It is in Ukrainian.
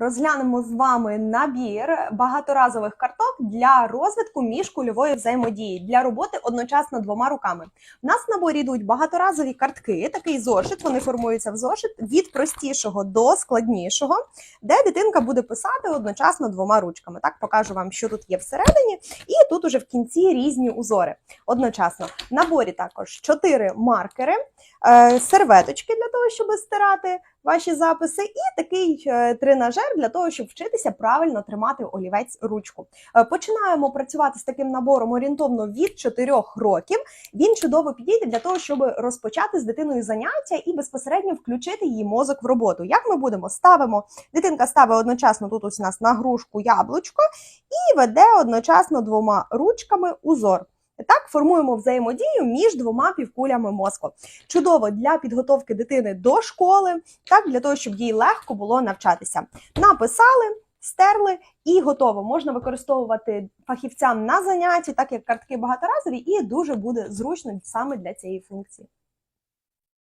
Розглянемо з вами набір багаторазових карток для розвитку міжкульової взаємодії для роботи одночасно двома руками. У нас в наборі йдуть багаторазові картки, такий зошит. Вони формуються в зошит від простішого до складнішого, де дитинка буде писати одночасно двома ручками. Так покажу вам, що тут є всередині, і тут уже в кінці різні узори. Одночасно в наборі також чотири маркери, е, серветочки для того, щоб стирати ваші записи, і такий е, тренажер для того, щоб вчитися правильно тримати олівець ручку. Е, Починаємо працювати з таким набором орієнтовно від 4 років. Він чудово підійде для того, щоб розпочати з дитиною заняття і безпосередньо включити її мозок в роботу. Як ми будемо? Ставимо, дитинка ставить одночасно тут ось у нас на грушку яблучко і веде одночасно ручками узор. Так формуємо взаємодію між двома півкулями мозку. Чудово для підготовки дитини до школи, так для того, щоб їй легко було навчатися. Написали, стерли і готово. Можна використовувати фахівцям на занятті, так як картки багаторазові, і дуже буде зручно саме для цієї функції.